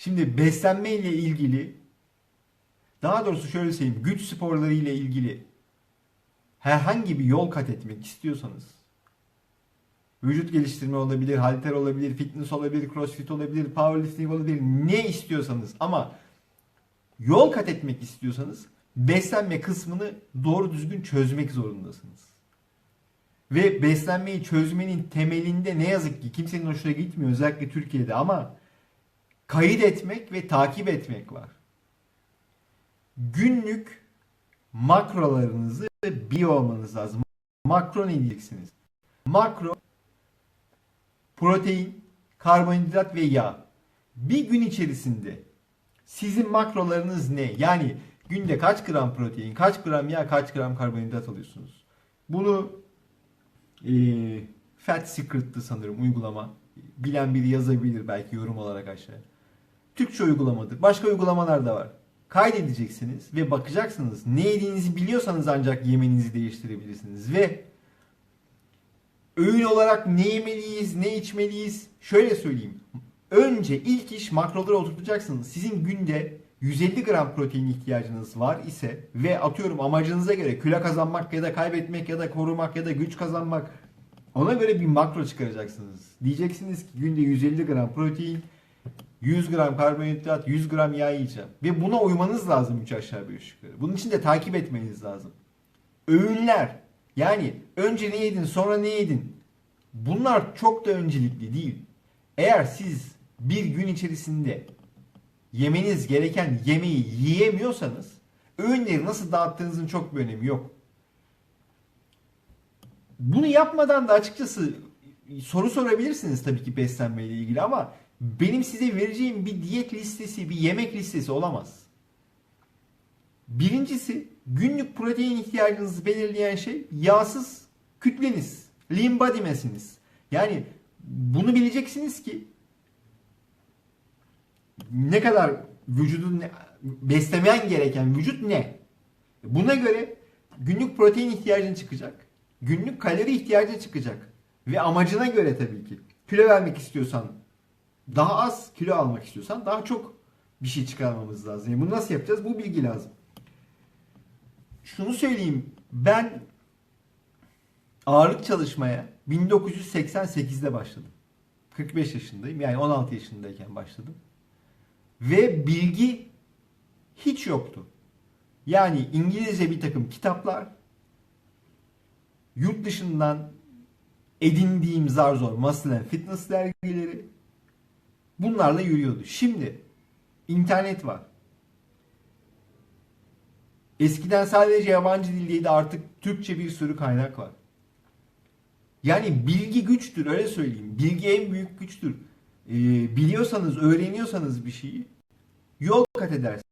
Şimdi beslenme ile ilgili daha doğrusu şöyle söyleyeyim güç sporları ile ilgili herhangi bir yol kat etmek istiyorsanız vücut geliştirme olabilir, halter olabilir, fitness olabilir, crossfit olabilir, powerlifting olabilir ne istiyorsanız ama yol kat etmek istiyorsanız beslenme kısmını doğru düzgün çözmek zorundasınız. Ve beslenmeyi çözmenin temelinde ne yazık ki kimsenin hoşuna gitmiyor özellikle Türkiye'de ama kayıt etmek ve takip etmek var. Günlük makrolarınızı biliyor olmanız lazım. Makro ne diyeceksiniz? Makro protein, karbonhidrat ve yağ. Bir gün içerisinde sizin makrolarınız ne? Yani günde kaç gram protein, kaç gram yağ, kaç gram karbonhidrat alıyorsunuz? Bunu eee Fat Secret'tı sanırım uygulama. Bilen biri yazabilir belki yorum olarak aşağıya. Türkçe uygulamadır. Başka uygulamalar da var. Kaydedeceksiniz ve bakacaksınız. Ne yediğinizi biliyorsanız ancak yemenizi değiştirebilirsiniz. Ve öğün olarak ne yemeliyiz, ne içmeliyiz? Şöyle söyleyeyim. Önce ilk iş makroları oturtacaksınız. Sizin günde 150 gram protein ihtiyacınız var ise ve atıyorum amacınıza göre kilo kazanmak ya da kaybetmek ya da korumak ya da güç kazanmak ona göre bir makro çıkaracaksınız. Diyeceksiniz ki günde 150 gram protein, 100 gram karbonhidrat, 100 gram yağ yiyeceğim. Ve buna uymanız lazım 3 aşağı 5 yukarı. Bunun için de takip etmeniz lazım. Öğünler. Yani önce ne yedin sonra ne yedin. Bunlar çok da öncelikli değil. Eğer siz bir gün içerisinde yemeniz gereken yemeği yiyemiyorsanız öğünleri nasıl dağıttığınızın çok bir önemi yok. Bunu yapmadan da açıkçası soru sorabilirsiniz tabii ki beslenmeyle ilgili ama benim size vereceğim bir diyet listesi, bir yemek listesi olamaz. Birincisi günlük protein ihtiyacınızı belirleyen şey yağsız kütleniz, lean body mass'iniz. Yani bunu bileceksiniz ki ne kadar vücudun beslemen gereken vücut ne? Buna göre günlük protein ihtiyacın çıkacak. Günlük kalori ihtiyacın çıkacak. Ve amacına göre tabii ki. Kilo vermek istiyorsan daha az kilo almak istiyorsan daha çok bir şey çıkarmamız lazım. Yani bunu nasıl yapacağız? Bu bilgi lazım. Şunu söyleyeyim. Ben ağırlık çalışmaya 1988'de başladım. 45 yaşındayım. Yani 16 yaşındayken başladım. Ve bilgi hiç yoktu. Yani İngilizce bir takım kitaplar, yurt dışından edindiğim zar zor muscle and fitness dergileri bunlarla yürüyordu. Şimdi internet var. Eskiden sadece yabancı dildeydi artık Türkçe bir sürü kaynak var. Yani bilgi güçtür öyle söyleyeyim. Bilgi en büyük güçtür. Ee, biliyorsanız, öğreniyorsanız bir şeyi yol kat edersiniz.